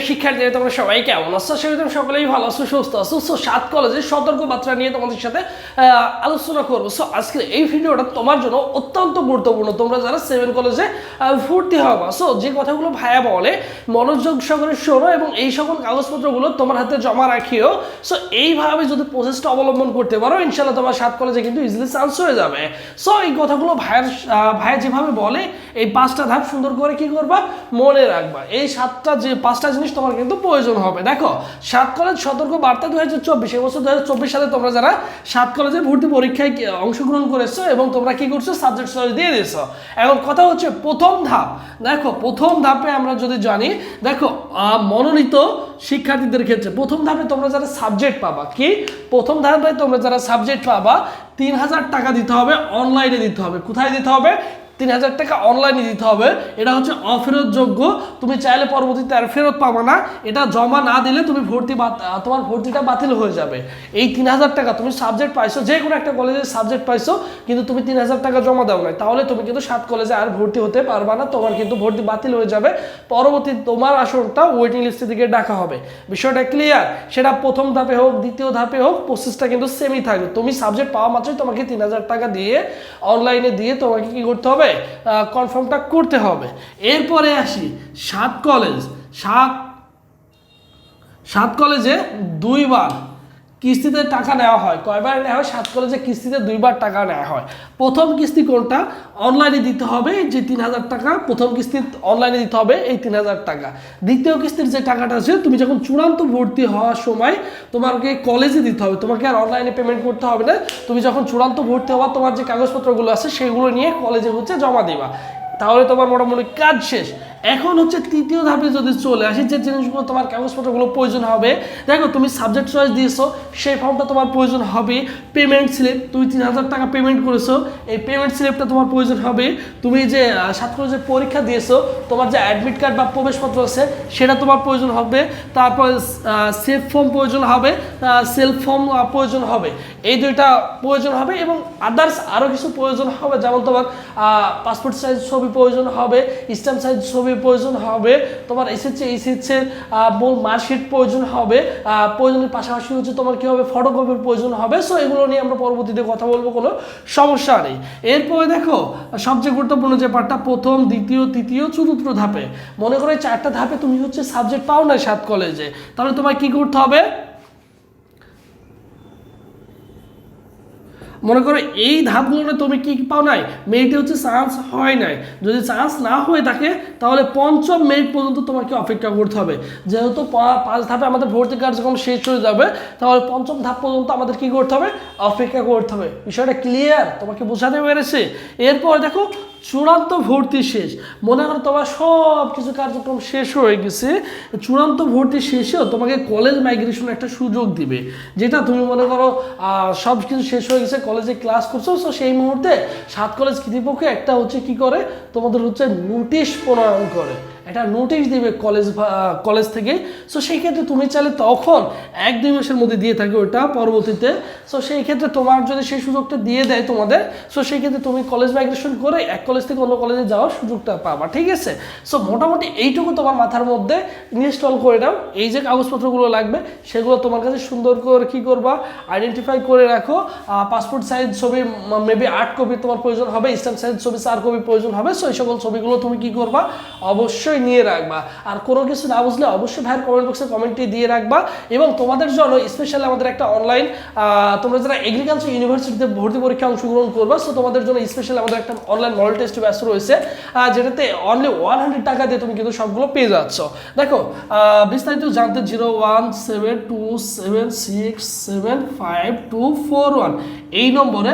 শিক্ষার্থীরা, তোমরা সবাই কেমন আছো? সেটা তুমি সকলেই ভালো আছো, সুস্থ আছো। সো সাত কলেজের সতর্ক বার্তা নিয়ে তোমাদের সাথে আলোচনা করব। সো আজকে এই ভিডিওটা তোমার জন্য অত্যন্ত গুরুত্বপূর্ণ। তোমরা যারা সেভেন কলেজে ভর্তি হবা সো যে কথাগুলো ভাইয়া বলে, মনোযোগ সহকারে শোনো এবং এই সকল কাগজপত্রগুলো তোমার হাতে জমা রাখিও। সো এইভাবে যদি প্রসেসটা অবলম্বন করতে পারো ইনশাল্লাহ তোমার সাত কলেজে কিন্তু ইজিলি চান্স হয়ে যাবে। সো এই কথাগুলো ভাইয়ের ভাইয়া যেভাবে বলে, এই পাঁচটা ধাপ সুন্দর করে কি করবা? মনে রাখবা। এই সাতটা যে পাঁচটা জিনিস তোমার কিন্তু প্রয়োজন হবে। দেখো, সাত কলেজ সতর্ক বার্তা দু হাজার চব্বিশ, এবছর দু হাজার চব্বিশ সালে তোমরা যারা সাত কলেজে ভর্তি পরীক্ষায় অংশগ্রহণ করেছ এবং তোমরা কি করছ? সাবজেক্ট চয়েস দিয়ে দিয়েছ। এখন কথা হচ্ছে প্রথম ধাপ। দেখো, প্রথম ধাপে আমরা যদি জানি, দেখো মনোনীত শিক্ষার্থীদের ক্ষেত্রে প্রথম ধাপে তোমরা যারা সাবজেক্ট পাবা, কি? প্রথম ধাপে তোমরা যারা সাবজেক্ট পাবা, তিন হাজার টাকা দিতে হবে অনলাইনে দিতে হবে। কোথায় দিতে হবে? তিন হাজার টাকা অনলাইনে দিতে হবে। এটা হচ্ছে অফেরতযোগ্য। তুমি চাইলে পরবর্তীতে আর ফেরত পাবে না। এটা জমা না দিলে তুমি ভর্তি তোমার ভর্তিটা বাতিল হয়ে যাবে। এই তিন হাজার টাকা তুমি সাবজেক্ট পাইছো, যে কোনো একটা কলেজে সাবজেক্ট পাইছো, কিন্তু তুমি তিন হাজার টাকা জমা দাও নাই। তাহলে তুমি কিন্তু সাত কলেজে আর ভর্তি হতে পারবা না, তোমার কিন্তু ভর্তি বাতিল হয়ে যাবে। পরবর্তী তোমার আসনটা ওয়েটিং লিস্টের দিকে ডাকা হবে। বিষয়টা ক্লিয়ার সেটা প্রথম ধাপে হোক, দ্বিতীয় ধাপে হোক প্রসেসটা কিন্তু সেমই থাকবে। তুমি সাবজেক্ট পাওয়া মাত্রই তোমাকে তিন হাজার টাকা দিয়ে অনলাইনে দিয়ে তোমাকে কি করতে হবে? কনফার্মটা করতে হবে। এরপরে আসি সাত কলেজ সাত সাত কলেজে দুইবার কিস্তিতে টাকা নেওয়া হয়। কয়বার নেওয়া হয়? সাত কলেজে কিস্তিতে দুইবার টাকা নেওয়া হয়। প্রথম কিস্তি কোনটা? অনলাইনে দিতে হবে, যে তিন হাজার টাকা প্রথম কিস্তি অনলাইনে দিতে হবে, এই তিন হাজার টাকা। দ্বিতীয় কিস্তির যে টাকাটা আছে, তুমি যখন চূড়ান্ত ভর্তি হওয়ার সময় তোমাকে কলেজে দিতে হবে, তোমাকে আর অনলাইনে পেমেন্ট করতে হবে না। তুমি যখন চূড়ান্ত ভর্তি হওয়া তোমার যে কাগজপত্রগুলো আছে সেগুলো নিয়ে কলেজে হচ্ছে জমা দিবা। তাহলে তোমার মোটামুটি কাজ শেষ। এখন হচ্ছে তৃতীয় ধাপে যদি চলে আসি, যে জিনিসগুলো তোমার কাগজপত্রগুলো প্রয়োজন হবে, দেখো তুমি সাবজেক্ট চয়েস দিয়েছ, সেই ফর্মটা তোমার প্রয়োজন হবে পেমেন্ট স্লিপ তুমি তিন হাজার টাকা পেমেন্ট করেছ, এই পেমেন্ট স্লিপটা তোমার প্রয়োজন হবে। তুমি যে সাত যে পরীক্ষা দিয়েছ, তোমার যে অ্যাডমিট কার্ড বা প্রবেশপত্র আছে, সেটা তোমার প্রয়োজন হবে। তারপর সেফ ফর্ম প্রয়োজন হবে সেলফ ফর্ম প্রয়োজন হবে। এই দুইটা প্রয়োজন হবে এবং আদার্স আরও কিছু প্রয়োজন হবে, যেমন তোমার পাসপোর্ট সাইজ ছবি প্রয়োজন হবে স্ট্যাম্প সাইজ ছবি প্রয়োজন হবে, তোমার এসেছে এসেছে মূল মার্কশিট প্রয়োজন হবে প্রয়োজনের পাশাপাশি হচ্ছে তোমার কি হবে ফটোকপির প্রয়োজন হবে সো এগুলো নিয়ে আমরা পরবর্তীতে কথা বলব, কোনো সমস্যা নেই। এরপরে দেখো, সবচেয়ে গুরুত্বপূর্ণ যে পার্টটা প্রথম, দ্বিতীয়, তৃতীয়, চতুর্থ ধাপে। মনে করো চারটা ধাপে তুমি হচ্ছে সাবজেক্ট পাও না সাত কলেজে তাহলে তোমার কি করতে হবে? মনে করো এই ধাপগুলোতে তুমি কি পাও নাই? মেরিটে হচ্ছে চান্স হয় নাই। যদি চান্স না হয়ে থাকে, তাহলে পঞ্চম মেরিট পর্যন্ত তোমাকে অপেক্ষা করতে হবে। যেহেতু পাঁচ ধাপে আমাদের ভর্তি কার্যক্রম শেষ হয়ে যাবে, তাহলে পঞ্চম ধাপ পর্যন্ত আমাদের কি করতে হবে? অপেক্ষা করতে হবে। বিষয়টা ক্লিয়ার তোমাকে বোঝাতে পেরেছে? এরপর দেখো চূড়ান্ত ভর্তি শেষ। মনে করো তোমার সব কিছু কার্যক্রম শেষ হয়ে গেছে, চূড়ান্ত ভর্তি শেষেও তোমাকে কলেজ মাইগ্রেশন একটা সুযোগ দিবে, যেটা তুমি মনে করো সব কিছু শেষ হয়ে গেছে কলেজে ক্লাস করছ তো সেই মুহূর্তে সাত কলেজ কর্তৃপক্ষ একটা হচ্ছে কি করে, তোমাদের হচ্ছে নোটিশ প্রণয়ন করে। একটা নোটিশ দিবে কলেজ কলেজ থেকে। সো সেই ক্ষেত্রে তুমি চাইলে তখন এক দুই মাসের মধ্যে দিয়ে থাকে ওটা পরবর্তীতে। সো সেই ক্ষেত্রে তোমার যদি সেই সুযোগটা দিয়ে দেয় তোমাদের সো সেই ক্ষেত্রে তুমি কলেজ মাইগ্রেশন করে এক কলেজ থেকে অন্য কলেজে যাওয়ার সুযোগটা পাবা, ঠিক আছে? সো মোটামুটি এইটুকু তোমার মাথার মধ্যে ইনস্টল করে নাও। এই যে কাগজপত্রগুলো লাগবে, সেগুলো তোমার কাছে সুন্দর করে কি করবা আইডেন্টিফাই করে রাখো। পাসপোর্ট সাইজ ছবি মেবি আট কপি তোমার প্রয়োজন হবে স্ট্যাম্প সাইজ ছবি চার কপি প্রয়োজন হবে। সো এই সকল ছবিগুলো তুমি কি করবা? অবশ্যই নিয়ে রাখবা। আর কোনো কিছু না বুঝলে অবশ্যই ভাইয়ের কমেন্ট বক্সে কমেন্টটি দিয়ে রাখবা। এবং তোমাদের জন্য স্পেশালি আমাদের একটা অনলাইন তোমরা যারা এগ্রিকালচার ইউনিভার্সিটিতে ভর্তি পরীক্ষা অংশগ্রহণ করবা সো তোমাদের জন্য স্পেশালি আমাদের একটা অনলাইন মডেল টেস্ট ব্যাস রয়েছে যেটাতে অনলি ওয়ান হান্ড্রেড টাকা দিয়ে তুমি কিন্তু সবগুলো পেয়ে যাচ্ছ। দেখো বিস্তারিত জানতে zero one seven two seven six seven five two four one এই নম্বরে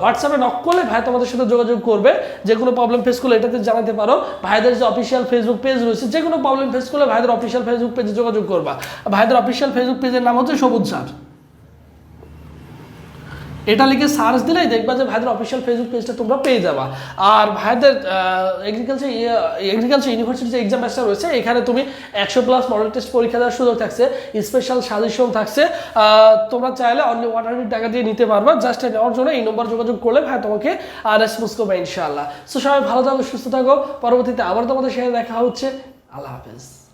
হোয়াটসঅ্যাপে নক করলে ভাই তোমাদের সাথে যোগাযোগ করবে। যে কোনো প্রবলেম ফেস করলে এটাতে জানাতে পারো। ভাইদের যে অফিসিয়াল ফেসবুক পেজ রয়েছে, যে কোনো প্রবলেম ফেস করলে ভাইদের অফিসিয়াল ফেসবুক পেজে যোগাযোগ করবা। ভাইদের অফিসিয়াল ফেসবুক পেজের নাম হচ্ছে সবুজ স্যার। এটা লিখে সার্চ দিলেই দেখবা যে ভাইদের অফিসিয়াল ফেসবুক পেজটা তোমরা পেয়ে যাবা। আর ভাইদের এগ্রিকালচার এগ্রিকালচার ইউনিভার্সিটি যে এক্সাম ব্যাচটা রয়েছে, এখানে তুমি একশো প্লাস মডেল টেস্ট পরীক্ষা দেওয়ার সুযোগ থাকছে স্পেশাল সাজেশন থাকছে। তোমরা চাইলে অনলি ওয়ান হান্ড্রেড টাকা দিয়ে নিতে পারবা জাস্ট নেওয়ার জন্য এই নম্বর যোগাযোগ করলে ভাই তোমাকে আর রেসপন্স করবে ইনশাআল্লাহ। সো সবাই ভালো থাকো, সুস্থ থাকো, পরবর্তীতে আবার তোমাদের সাথে দেখা হচ্ছে। আল্লাহ হাফেজ।